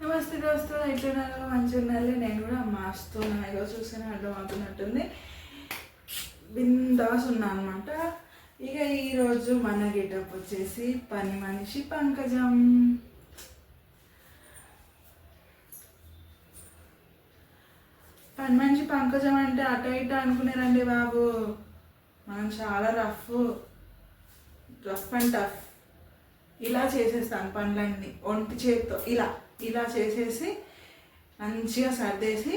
నమస్తే దోస్తులు ఎట్లున్నారు మంచిగా ఉన్నారు నేను కూడా మస్తు ఏదో చూస్తేనే అర్థం అవుతున్నట్టుంది. బిందాస్ ఉన్నా అనమాట ఇక ఈరోజు మన గెటప్ వచ్చేసి పని మనిషి పంకజం. పని మనిషి పంకజం అంటే అటు ఇటు అనుకునేరండి బాబు. మనం చాలా రఫ్. రఫ్ అండ్ టఫ్ ఇలా చేసేస్తాను పనులన్నీ ఒంటి చేతితో ఇలా ఇలా చేసేసి మంచిగా సర్దేసి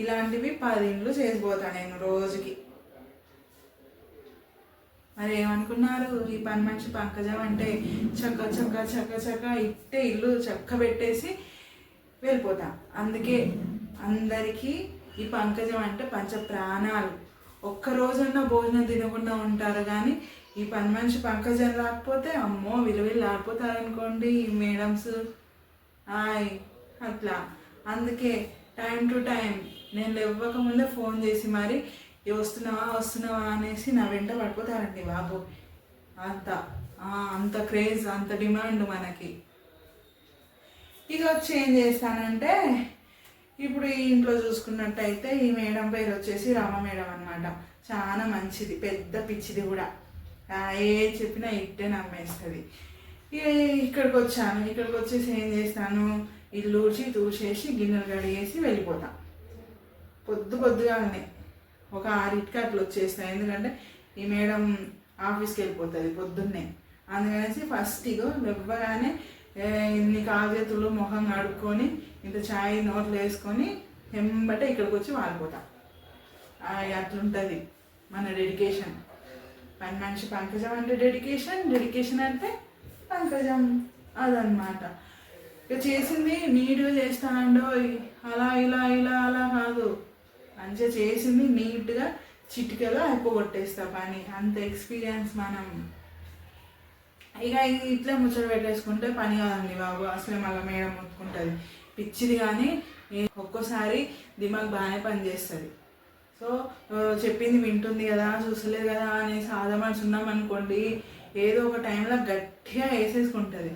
ఇలాంటివి పది ఇండ్లు చేసిపోతాను నేను రోజుకి. మరి ఏమనుకున్నారు? ఈ పని మనిషి పంకజం అంటే చక్క చక్క చక్క చక్క ఇట్టే ఇల్లు చక్క పెట్టేసి వెళ్ళిపోతా. అందుకే అందరికీ ఈ పంకజం అంటే పంచ ప్రాణాలు ఒక్క రోజన్నా భోజనం తినకుండా ఉంటారు కానీ ఈ పని మనిషి పంకజం రాకపోతే అమ్మో విలువలు ఆడిపోతారనుకోండి ఈ మేడమ్స్. ఆయ్ అట్లా. అందుకే టైం టు టైం నేను ఇవ్వక ముందే ఫోన్ చేసి మరి వస్తున్నావా వస్తున్నావా? అనేసి నా వెంట పడిపోతారండి బాబు. అంత అంత క్రేజ్ అంత డిమాండ్ మనకి. ఇక వచ్చి ఏం చేస్తానంటే ఇప్పుడు ఈ ఇంట్లో చూసుకున్నట్టయితే ఈ మేడం పేరు వచ్చేసి రామ మేడం అనమాట చాలా మంచిది పెద్ద పిచ్చిది కూడా. ఏ చెప్పినా ఇట్టే నమ్మేస్తుంది. ఇక ఇక్కడికి వచ్చాను ఇక్కడికి వచ్చేసి ఏం చేస్తాను? ఇల్లు ఊడ్చి తూసేసి గిన్నెలు కడిగేసి వెళ్ళిపోతాం. పొద్దు పొద్దుగానే ఒక ఆరింటికి అట్లా వచ్చేస్తాను ఎందుకంటే ఈ మేడం ఆఫీస్కి వెళ్ళిపోతుంది పొద్దున్నే. అందుకనేసి ఫస్ట్ ఇగో ఇవ్వగానే ఇన్ని కావ్యతులు ముఖం కడుక్కొని ఇంత ఛాయ్ నోట్లు వేసుకొని వెంబటే ఇక్కడికి వచ్చి వాడిపోతాం అట్లుంటుంది మన డెడికేషన్. పని మనిషి పంకజం అంటే డెడికేషన్ డెడికేషన్ అంటే పంకజం అదనమాట ఇక చేసింది నీట్గా చేస్తానండో అలా ఇలా ఇలా అలా కాదు. మంచిగా చేసింది నీట్గా చిటికలో అయిపోగొట్టేస్తా పని. అంత ఎక్స్పీరియన్స్ మనం. ఇక ఇట్లా ముచ్చట పెట్టేసుకుంటే పని కాదండి బాబు. అసలే మళ్ళీ మేడం ముట్టుకుంటుంది. పిచ్చిది కానీ ఒక్కోసారి దిమాగ్ బాగానే పనిచేస్తుంది. సో చెప్పింది వింటుంది కదా చూసలేదు కదా అనేసి ఆదమనిసి ఉన్నామనుకోండి ఏదో ఒక టైంలో గట్టిగా వేసేసుకుంటుంది.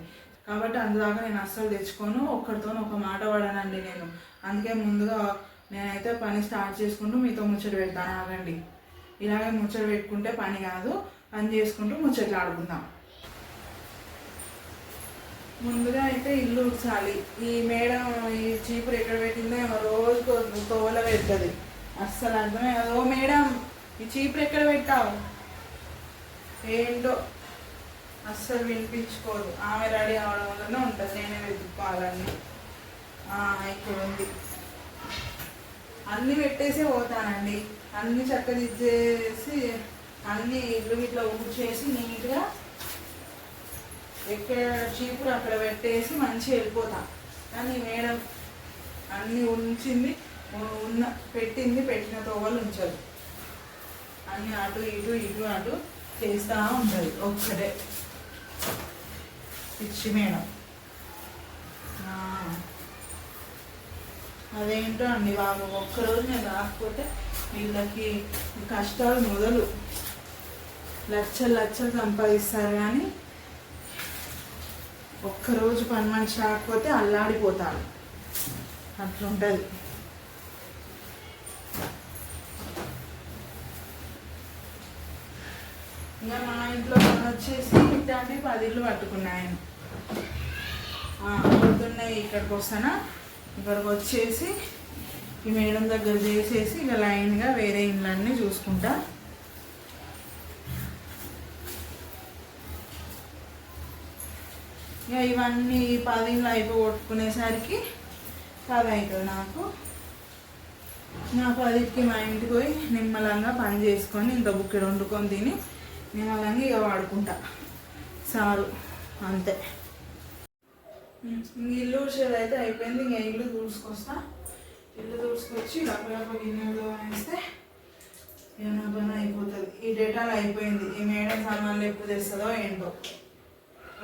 కాబట్టి అందుదాకా నేను అస్సలు తెచ్చుకోను ఒక్కరితో ఒక మాట పడనండి నేను. అందుకే ముందుగా నేనైతే పని స్టార్ట్ చేసుకుంటూ మీతో ముచ్చట పెడతాను ఆగండి. ఇలాగే ముచ్చట పెట్టుకుంటే పని కాదు పని చేసుకుంటూ ముచ్చట్లు ఆడుకుందాం. ముందుగా అయితే ఇల్లు ఉడ్చాలి. ఈ మేడం ఈ చీపురు ఎక్కడ పెట్టిందో ఏమో రోజుకు తోల పెడుతుంది అస్సలు అర్థమే కాదు. ఓ మేడం ఈ చీపురు ఎక్కడ పెట్టావు? ఏంటో అస్సలు వినిపించుకోదు. ఆమె రెడీ అవడం వల్లనే ఉంటుంది. నేనే వెతుక్కోవాలని. ఇక్కడ ఉంది. అన్నీ పెట్టేసి పోతానండి. అన్నీ చక్కదిద్దేసి అన్నీ ఇల్లు ఇట్లా ఊడ్చేసి నీట్గా ఎక్కడ చీపురు అక్కడ పెట్టేసి మంచిగా వెళ్ళిపోతాం. కానీ మేడం అన్నీ ఉంచింది. ఉన్న పెట్టింది పెట్టిన తోవలు ఉంచదు అని అటు ఇటు ఇటు అటు చేస్తూ ఉంటుంది ఒక్కటే. పిచ్చి మేడం. అదేంటో అండి బాబు ఒక్కరోజు నేను రాకపోతే వీళ్ళకి కష్టాలు మొదలు. లక్షలు లక్షలు సంపాదిస్తారు కానీ ఒక్కరోజు పని మనిషి రాకపోతే అల్లాడిపోతారు అట్లుంటుంది. ఇంకా మా ఇంట్లో వచ్చేసి ఇట్లాంటి పది ఇల్లు పట్టుకున్నాయని పొద్దున్నే ఇక్కడికి వస్తానా? ఇక్కడికి వచ్చేసి ఈ మేడం దగ్గర చేసేసి ఇక లైన్గా వేరే ఇండ్లన్నీ చూసుకుంటా. ఇక ఇవన్నీ పది పదిలో అయిపోగొట్టుకునేసరికి పది అవుతుంది నాకు. నా పదికి మా ఇంటికి పోయి నిమ్మలంగా పని చేసుకొని ఇంత బుక్కెడు వండుకొని తిని నేను అలాగే ఇక వాడుకుంటా. చాలు అంతే. ఇంక ఇల్లు ఊడ్చేది అయితే అయిపోయింది ఇంకా ఇల్లు దూసుకొస్తా ఇల్లు దూసుకొచ్చి డబ్బు గిన్నెలో వేస్తే ఏమైనా పని అయిపోతుంది. ఈ డేటాలు అయిపోయింది. ఈ మేడం సామాన్లు ఎప్పుడు తెస్తుందో ఏంటో.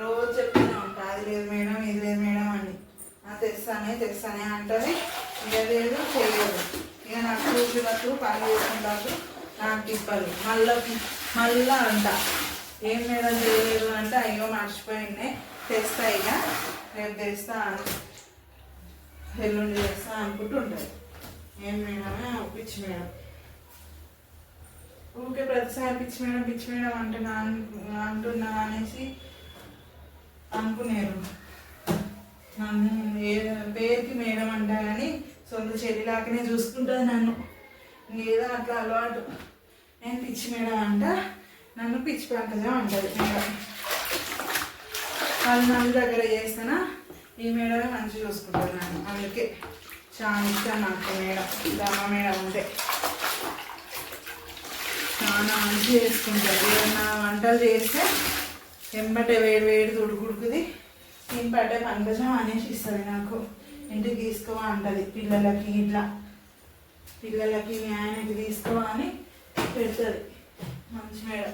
రోజు చెప్తూనే ఉంటా అది లేదు మేడం ఇది లేదు మేడం అని. ఆ తెస్తానే తెస్తానే అంటది. ఇక లేదు చేయదు ఇక నాకు చూసినట్టు పని చేసుకుంటారు. నాకు తిప్పలు మళ్ళీ మళ్ళా అంట. ఏం మేడం తెలియదు అంటే అయ్యో మర్చిపోయింది. తెస్తా ఇక. రేపు తెస్తా ఎల్లుండి చేస్తా అనుకుంటుంటుంది ఏం మేడమే పిచ్చి మేడం. ఊరికే ప్రతిసారి పిచ్చి మేడం పిచ్చి మేడం అంటున్నా అంటున్నా అనేసి అనుకునేరు. నన్ను ఏ పేరుకి మేడం అంటా కానీ సొంత చెల్లిలాగానే చూసుకుంటుంది నన్ను. ఏదో అట్లా అలవాటు. నేను పిచ్చి మేడం అంట నన్ను పిచ్చి పంకజం అంటది. మేడం. వాళ్ళ నన్ను దగ్గర చేస్తానా ఈ మేడమే మంచిగా చూసుకుంటాను నన్ను. అందుకే చాలా ఇష్టం నాకు మేడం దమ్మ మేడం ఉంటే. చాలా మంచి చేసుకుంటారు. ఏమన్నా వంటలు చేస్తే ఎంబటే వేడి వేడి ఉడుకుడుకుది ఇంపటే పంకజం అనేసి ఇస్తుంది నాకు. ఇంటికి తీసుకోవా అంటది. పిల్లలకి ఇట్లా. పిల్లలకి మీ ఆయనకి తీసుకోవా అని పెడుతుంది మంచి మేడం.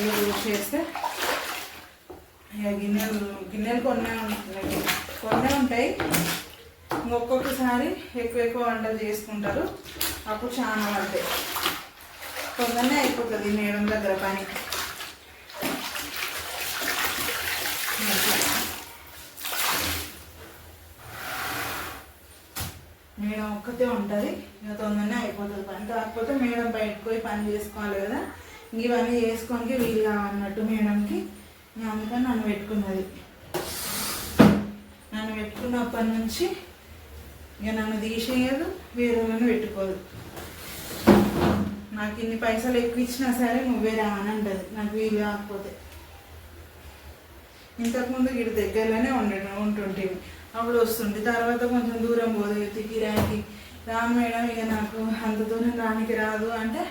యూజ్ చేస్తే ఇక గిన్నెలు గిన్నెలు కొన్నే ఉంటాయి. కొన్నే ఉంటాయి. ఇంకొక్కొక్కసారి ఎక్కువ ఎక్కువ వంటలు చేసుకుంటారు. అప్పుడు చాలా పడతాయి. తొందరనే అయిపోతుంది మేడం దగ్గర పని అట్లా. మేడం ఉంటుంది. ఇంకా తొందరనే అయిపోతుంది పని. కాకపోతే మేడం బయటకు పోయి పని చేసుకోవాలి కదా. ఇవన్నీ చేసుకోనికి వీలు కావన్నట్టు మేడంకి. అందుకని నన్ను పెట్టుకున్నది. నన్ను పెట్టుకున్నప్పటి నుంచి ఇక నన్ను తీసేయదు వేరే వాళ్ళని పెట్టుకోదు. నాకు ఇన్ని పైసలు ఎక్కువ ఇచ్చినా సరే నువ్వే రా అని అంటది. నాకు వీలు కాకపోతే. ఇంతకుముందు ఇటు దగ్గరలోనే ఉండ ఉంటుంటే అప్పుడు వస్తుంది తర్వాత కొంచెం దూరం పోదు. కిరాయికి రాను మేడం ఇక నాకు అంత దూరం రానికి రాదు అంటే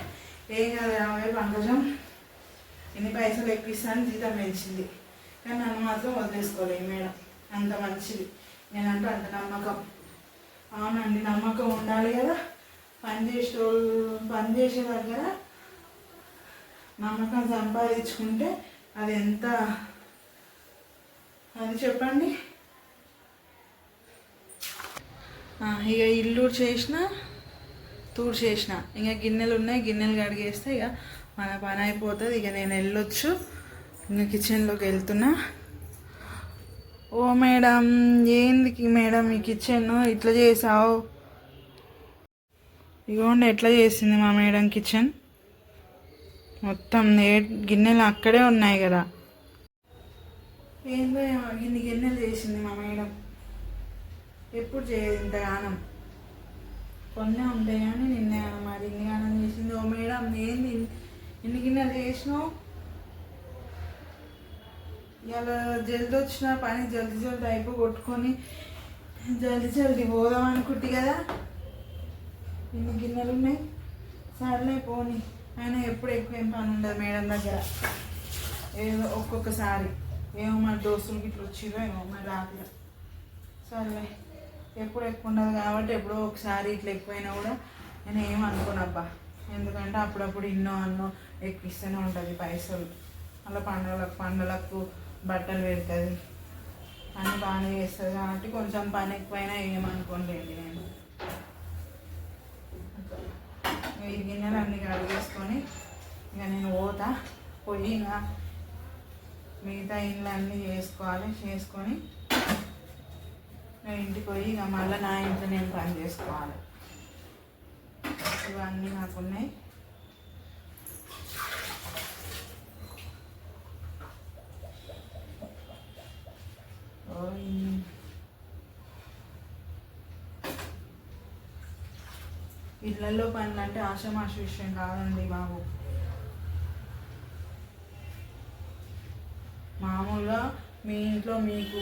ఏం కాదు రావే పంకజం ఎన్ని పైసలు ఎక్కిస్తాను జీతం పెంచింది. కానీ నన్ను మాత్రం వదిలేసుకోలేదు మేడం అంత మంచిది. నేనంటే అంత నమ్మకం. అవునండి నమ్మకం ఉండాలి కదా. పని చేసే పని చేసే దగ్గర నమ్మకం సంపాదించుకుంటే అది ఎంత అది చెప్పండి? ఇక ఇల్లు చేసిన తూడు చేసిన. ఇంకా గిన్నెలు ఉన్నాయి గిన్నెలు కడిగేస్తే ఇక మన పని అయిపోతుంది. ఇక నేను వెళ్ళొచ్చు. ఇంకా కిచెన్లోకి వెళ్తున్నా. ఓ మేడం ఏంది మేడం ఈ కిచెన్? ఇట్లా చేసావు? ఇగోండి ఎట్లా చేసింది మా మేడం కిచెన్? మొత్తం నే గిన్నెలు అక్కడే ఉన్నాయి కదా. ఏందో ఏమో ఇన్ని గిన్నెలు చేసింది మా మేడం. ఎప్పుడు చేయదు ఇంతగానం. కొన్నే ఉంటాయి కానీ నిన్న మరి ఇన్ని గానం చేసింది. ఓ మేడం ఏంది ఇన్ని గిన్నెలు చేసినావు? ఇలా జల్దీ వచ్చిన పని జల్ది జల్ది అయిపో కొట్టుకొని జల్ది జల్ది పోదాం అనుకుంటే కదా. ఇన్ని గిన్నెలు ఉన్నాయి. సర్లే పోని. ఆయన ఎప్పుడు ఎక్కువ ఏం పని ఉండదు మేడం దగ్గర. ఏదో ఒక్కొక్కసారి. ఏమో మరి దోస్తులకి ఇట్లా వచ్చిరో ఏమో మరి రాత్రి. సర్లే. ఎప్పుడు ఎక్కువ ఉండదు కాబట్టి ఎప్పుడో ఒకసారి ఇట్లా ఎక్కువైనా కూడా నేను ఏం అనుకోనబ్బా ఎందుకంటే అప్పుడప్పుడు ఇన్నో అన్నో ఎక్కువ ఇస్తూనే ఉంటుంది పైసలు. అలా పండుగలకు పండుగలకు బట్టలు పెడుతుంది. అన్నీ బాగానే చేస్తుంది కాబట్టి కొంచెం పని ఎక్కువైనా ఏమనుకోండి నేను. ఈ గిన్నెలు అన్ని కడిగేసుకొని ఇక నేను పోతా. పోయి ఇంకా మిగతా ఇండ్లు అన్నీ చేసుకోవాలి. చేసుకొని నేను ఇంటికి పోయి ఇక మళ్ళీ నా ఇంట్లో నేను పని చేసుకోవాలి. ఇవన్నీ నాకు ఉన్నాయి ఇళ్ళల్లో పనులు అంటే ఆషమాష విషయం కాదండి బాబు. మామూలుగా మీ ఇంట్లో మీకు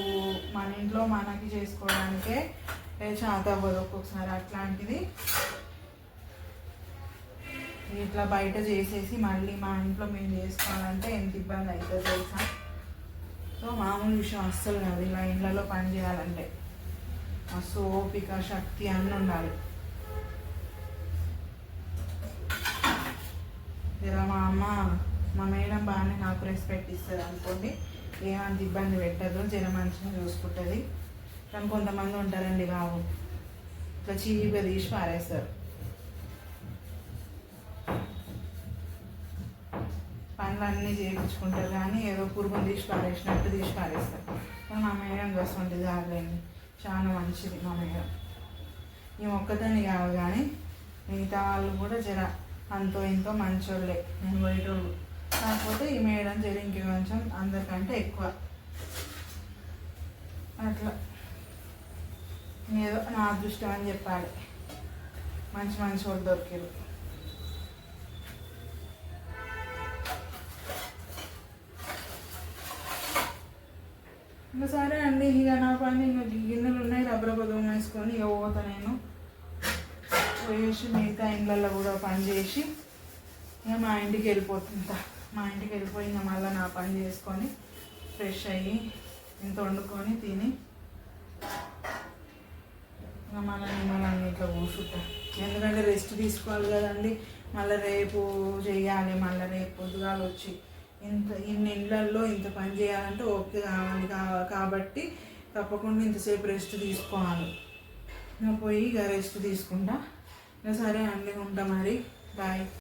మన ఇంట్లో మనకి చేసుకోవడానికే చేత అవ్వదు ఒక్కొక్కసారి అట్లాంటిది. ఇట్లా బయట చేసేసి మళ్ళీ మా ఇంట్లో మేము చేసుకోవాలంటే ఎంత ఇబ్బంది అవుతుంది తెలుసా? సో మామూలు విషయం అస్సలు కాదు ఇలా ఇళ్ళలో పని చేయాలంటే. మస్తు ఓపిక శక్తి అన్నీ ఉండాలి. ఇలా మా అమ్మ మా మేడం బాగానే నాకు రెస్పెక్ట్ ఇస్తుంది అనుకోండి. ఏమంత ఇబ్బంది పెట్టదు జన మంచిగా చూసుకుంటుంది. మనం కొంతమంది ఉంటారండి బాబు ఇట్లా చీప తీసి పారేస్తారు. పనులన్నీ చేయించుకుంటారు కానీ ఏదో పురుగును తీసి పారేసినట్టు తీసి పారేస్తారు. కానీ మా మేడం కోసం జాగ్రత్త చాలా మంచిది మా మేడం మేము ఒక్కదాన్ని కావు కానీ మిగతా వాళ్ళు కూడా జర అంతో ఇంతో మంచోళ్ళే. నేను బయట కాకపోతే ఈ మేడం చేయడం ఇంక కొంచెం అందరికంటే ఎక్కువ. అట్లా. ఏదో నా అదృష్టం అని చెప్పాలి. మంచి మంచి వాళ్ళు దొరికారు. ఇంకా సరే అండి ఇక నా పని ఇంకా గిన్నెలు ఉన్నాయి రబ్బర బదులు వేసుకొని ఇక పోతా నేను. పోయేసి మిగతా ఇండ్లలో కూడా పని చేసి ఇక మా ఇంటికి వెళ్ళిపోతుంటా మా ఇంటికి వెళ్ళిపోయి ఇంకా మళ్ళీ నా పని చేసుకొని ఫ్రెష్ అయ్యి ఇంత వండుకొని తిని ఇంకా మళ్ళీ నిమ్మలంగా ఇట్లా కూర్చుంటా. ఎందుకంటే రెస్ట్ తీసుకోవాలి కదండి. మళ్ళీ రేపు చేయాలి మళ్ళీ రేపు పొద్దుగాలు వచ్చి ఇంత ఇన్ని ఇళ్ళల్లో ఇంత పని చేయాలంటే ఓకే కావాలి కాబట్టి తప్పకుండా ఇంతసేపు రెస్ట్ తీసుకోవాలి. ఇంకా పోయి ఇక రెస్ట్ తీసుకుంటా. ఇంకా సరే అండి ఉంటా మరి. బాయ్